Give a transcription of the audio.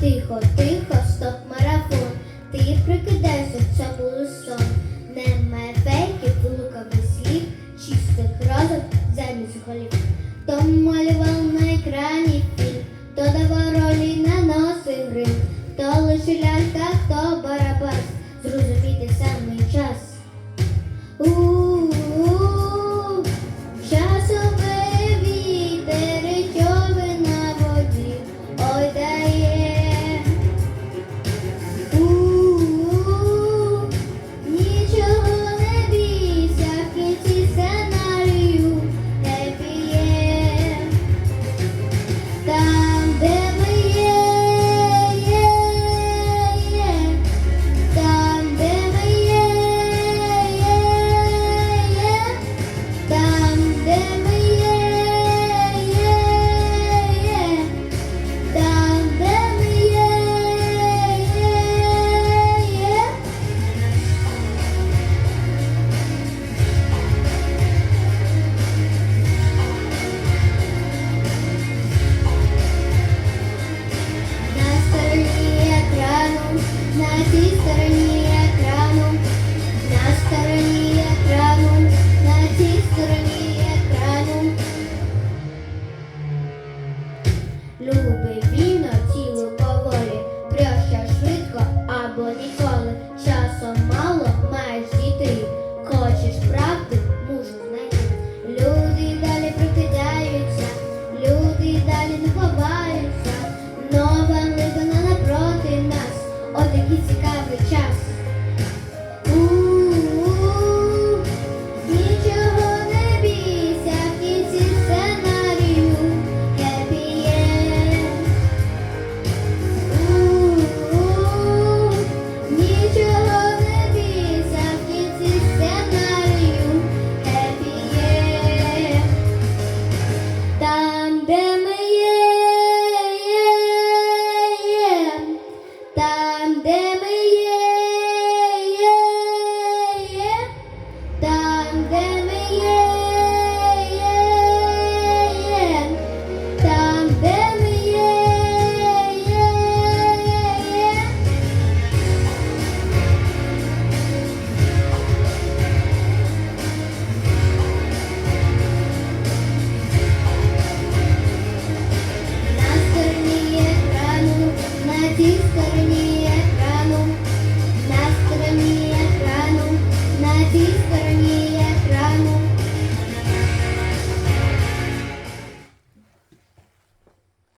Тихо, тихо, стоп марафон. Ти прикидаєшся, це був сон. Не такий цікавий час. pandemic.